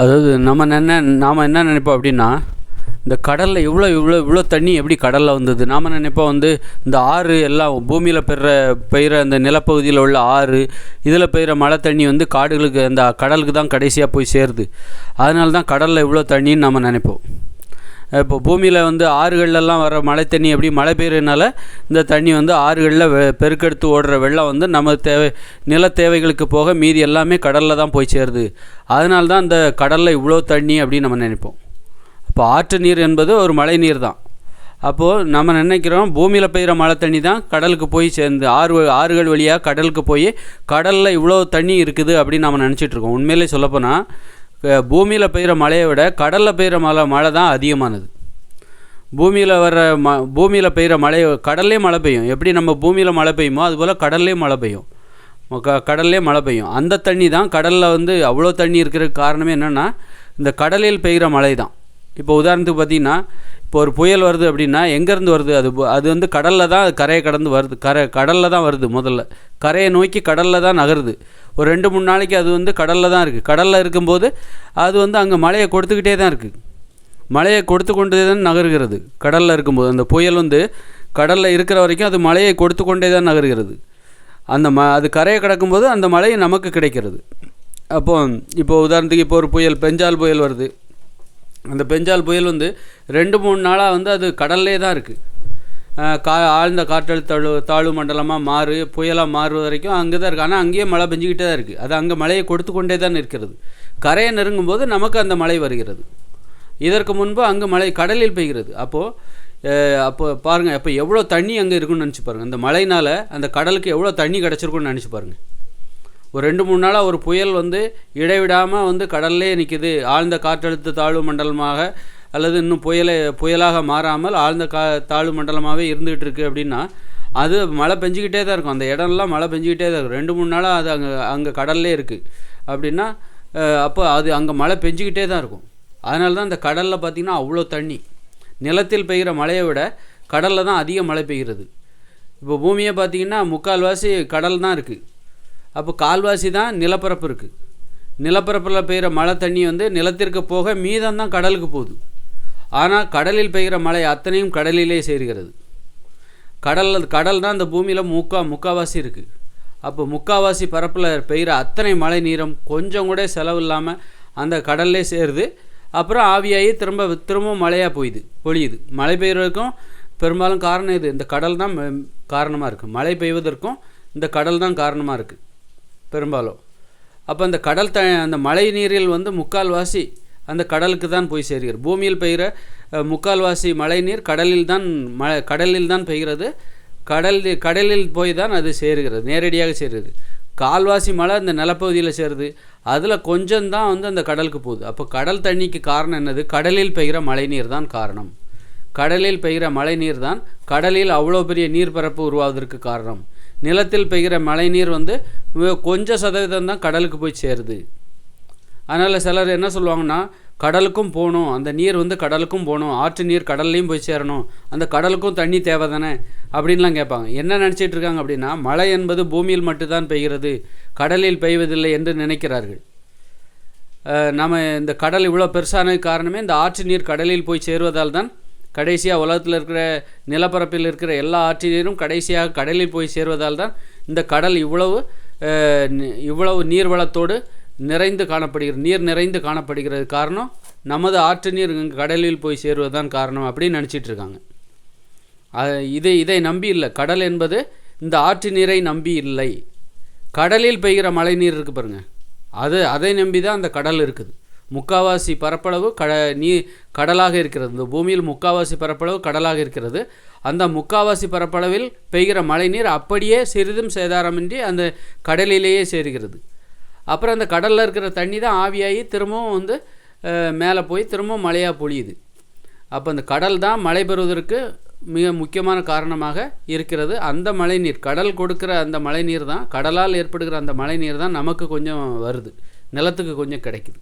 அதாவது நம்ம என்ன நாம் என்ன நினைப்போம் அப்படின்னா இந்த கடலில் இவ்வளோ இவ்வளோ இவ்வளோ தண்ணி எப்படி கடலில் வந்தது? நாம் நினைப்போம் வந்து இந்த ஆறு எல்லாம் பூமியில் பெற பெய்கிற அந்த நிலப்பகுதியில் உள்ள ஆறு இதில் பெய்கிற மழை தண்ணி வந்து காடுகளுக்கு அந்த கடலுக்கு தான் கடைசியாக போய் சேருது. அதனால தான் கடலில் இவ்வளோ தண்ணின்னு நம்ம நினைப்போம். இப்போ பூமியில் வந்து ஆறுகள்லாம் வர மழை தண்ணி எப்படி மழை பெய்யறதுனால இந்த தண்ணி வந்து ஆறுகளில் வெ பெருக்கெடுத்து ஓடுற வெள்ளம் வந்து நம்ம தேவை நில தேவைகளுக்கு போக மீதி எல்லாமே கடலில் தான் போய் சேருது. அதனால தான் இந்த கடலில் இவ்வளோ தண்ணி அப்படின்னு நம்ம நினைப்போம். இப்போ ஆற்று நீர் என்பது ஒரு மழை நீர் தான். அப்போது நம்ம நினைக்கிறோம் பூமியில் பெய்கிற மழை தண்ணி தான் கடலுக்கு போய் சேர்ந்து ஆறு ஆறுகள் வழியாக கடலுக்கு போய் கடலில் இவ்வளோ தண்ணி இருக்குது அப்படின்னு நம்ம நினச்சிட்ருக்கோம் உண்மையிலே சொல்லப்போனால் பூமியில் பெய்கிற மழையை விட கடலில் பெய்கிற மழை மழை தான் அதிகமானது. பூமியில் வர்ற ம பூமியில் பெய்கிற மழை கடல்லே மழை பெய்யும். எப்படி நம்ம பூமியில் மழை பெய்யுமோ அதுபோல் கடல்லே மழை பெய்யும். க கடல்லே மழை பெய்யும். அந்த தண்ணி தான் கடலில் வந்து அவ்வளோ தண்ணி இருக்கிறதுக்கு காரணமே என்னென்னா இந்த கடலில் பெய்கிற மழை தான். இப்போ உதாரணத்துக்கு பார்த்தீங்கன்னா இப்போ ஒரு புயல் வருது அப்படின்னா எங்கேருந்து வருது? அது அது வந்து கடலில் தான் கரையை கடந்து வருது. கரை கடலில் தான் வருது முதல்ல. கரையை நோக்கி கடலில் தான் நகருது. ஒரு ரெண்டு மூணு நாளைக்கு அது வந்து கடலில் தான் இருக்குது கடலில் இருக்கும்போது அது வந்து அங்கே மழையை கொடுத்துக்கிட்டே தான் இருக்குது மழையை கொடுத்து கொண்டே தான் நகருகிறது. கடலில் இருக்கும்போது அந்த புயல் வந்து கடலில் இருக்கிற வரைக்கும் அது மழையை கொடுத்து கொண்டே தான் நகருகிறது. அந்த ம அது கரையை கடக்கும்போது அந்த மழை நமக்கு கிடைக்கிறது. அப்போது இப்போ உதாரணத்துக்கு இப்போ ஒரு புயல் பெஞ்சால் புயல் வருது. அந்த பெஞ்சால் புயல் வந்து ரெண்டு மூணு நாளாக வந்து அது கடல்லே தான் இருக்குது கா ஆழ்ந்த காற்றழுத்த தாழ்வு மண்டலமாக மாறு புயலாக மாறுவது வரைக்கும் அங்கே தான் இருக்குது ஆனால் அங்கேயே மழை பெஞ்சிக்கிட்டே தான் இருக்குது அது அங்கே மழையை கொடுத்து கொண்டே தான் இருக்கிறது கரையை நெருங்கும்போது நமக்கு அந்த மழை வருகிறது. இதற்கு முன்பு அங்கே மழை கடலில் பெய்கிறது. அப்போது அப்போ பாருங்கள் அப்போ எவ்வளோ தண்ணி அங்கே இருக்குன்னு நினச்சி பாருங்கள் அந்த மழைனால் அந்த கடலுக்கு எவ்வளோ தண்ணி கிடச்சிருக்குன்னு நினச்சி பாருங்கள் ஒரு ரெண்டு மூணு நாளாக ஒரு புயல் வந்து இடைவிடாமல் வந்து கடல்லே நிற்கிது ஆழ்ந்த காற்றழுத்த தாழ்வு மண்டலமாக அல்லது இன்னும் புயலை புயலாக மாறாமல் ஆழ்ந்த கா தாழ்வு மண்டலமாகவே இருந்துகிட்டு இருக்குது அப்படின்னா அது மழை பெஞ்சிக்கிட்டே தான் இருக்கும். அந்த இடம்லாம் மழை பெஞ்சிக்கிட்டே தான் இருக்கும். ரெண்டு மூணு நாளாக அது அங்கே அங்கே கடல்லே இருக்குது அப்படின்னா அப்போ அது அங்கே மழை பெஞ்சிக்கிட்டே தான் இருக்கும். அதனால தான் இந்த கடலில் பார்த்திங்கன்னா அவ்வளோ தண்ணி. நிலத்தில் பெய்கிற மழையை விட கடலில் தான் அதிக மழை பெய்கிறது. இப்போ பூமியை பார்த்திங்கன்னா முக்கால்வாசி கடல் தான் இருக்குது அப்போ கால்வாசி தான் நிலப்பரப்பு இருக்குது நிலப்பரப்பில் பெய்கிற மழை தண்ணி வந்து நிலத்திற்கு போக மீதம் தான் கடலுக்கு போகுது. ஆனால் கடலில் பெய்கிற மழை அத்தனையும் கடலிலே சேர்கிறது. கடலில் கடல் தான் இந்த பூமியில் முக்கா முக்காவாசி இருக்குது அப்போ முக்காவாசி பரப்பில் பெய்கிற அத்தனை மழை நீரும் கொஞ்சம் கூட செலவு இல்லாமல் அந்த கடல்லே சேருது. அப்புறம் ஆவியாகி திரும்ப திரும்பவும் மழையாக போயிது பொழியுது. மழை பெய்கிறதுக்கும் பெரும்பாலும் காரணம் இது. இந்த கடல் தான் காரணமாக இருக்குது மழை பெய்வதற்கும் இந்த கடல் தான் காரணமாக இருக்குது பெரும்பாலும். அப்போ அந்த கடல் த அந்த மழை நீரில் வந்து முக்கால்வாசி அந்த கடலுக்கு தான் போய் சேர்கிறது பூமியில் பெய்கிற முக்கால்வாசி மழை நீர் கடலில் தான் மழை கடலில் தான் பெய்கிறது. கடல் கடலில் போய் தான் அது சேருகிறது நேரடியாக சேருகிறது. கால்வாசி மழை அந்த நிலப்பகுதியில் சேருது. அதில் கொஞ்சம் தான் வந்து அந்த கடலுக்கு போகுது. அப்போ கடல் தண்ணிக்கு காரணம் என்னது? கடலில் பெய்கிற மழை நீர் தான் காரணம். கடலில் பெய்கிற மழை நீர் தான் கடலில் அவ்வளோ பெரிய நீர்பரப்பு உருவாவதற்கு காரணம். நிலத்தில் பெய்கிற மழை நீர் வந்து கொஞ்சம் சதவீதம் தான் கடலுக்கு போய் சேருது. அதனால் சிலர் என்ன சொல்லுவாங்கன்னா கடலுக்கும் போகணும் அந்த நீர் வந்து கடலுக்கும் போகணும் ஆற்று நீர் கடல்லையும் போய் சேரணும் அந்த கடலுக்கும் தண்ணி தேவை தானே அப்படின்லாம் கேட்பாங்க. என்ன நினச்சிட்டு இருக்காங்க அப்படின்னா மழை என்பது பூமியில் மட்டும்தான் பெய்கிறது கடலில் பெய்வதில்லை என்று நினைக்கிறார்கள். நம்ம இந்த கடல் இவ்வளோ பெருசானது காரணமே இந்த ஆற்று நீர் கடலில் போய் சேருவதால் தான் கடைசியாக உலகத்தில் இருக்கிற நிலப்பரப்பில் இருக்கிற எல்லா ஆற்று நீரும் கடைசியாக கடலில் போய் சேருவதால் தான் இந்த கடல் இவ்வளவு இவ்வளவு நீர்வளத்தோடு நிறைந்து காணப்படுகிறது நீர் நிறைந்து காணப்படுகிறது. காரணம் நமது ஆற்று நீர் கடலில் போய் சேருவதுதான் காரணம் அப்படின்னு நினச்சிட்டு இருக்காங்க. இதை இதை நம்பி இல்லை. கடல் என்பது இந்த ஆற்று நீரை நம்பி இல்லை. கடலில் பெய்கிற மழை நீர் இருக்கு பாருங்க. அது அதை நம்பி தான் அந்த கடல் இருக்குது. முக்காவாசி பரப்பளவு கட நீ கடலாக இருக்கிறது. இந்த பூமியில் முக்காவாசி பரப்பளவு கடலாக இருக்கிறது. அந்த முக்காவாசி பரப்பளவில் பெய்கிற மழை நீர் அப்படியே சிறிதும் சேதாரமின்றி அந்த கடலிலேயே சேருகிறது. அப்புறம் அந்த கடலில் இருக்கிற தண்ணி தான் ஆவியாகி திரும்பவும் வந்து மேலே போய் திரும்பவும் மழையாக பொழியுது. அப்போ அந்த கடல் தான் மழை பெறுவதற்கு மிக முக்கியமான காரணமாக இருக்கிறது. அந்த மழைநீர் கடல் கொடுக்குற அந்த மழைநீர் தான் கடலால் ஏற்படுகிற அந்த மழைநீர் தான் நமக்கு கொஞ்சம் வருது. நிலத்துக்கு கொஞ்சம் கிடைக்குது.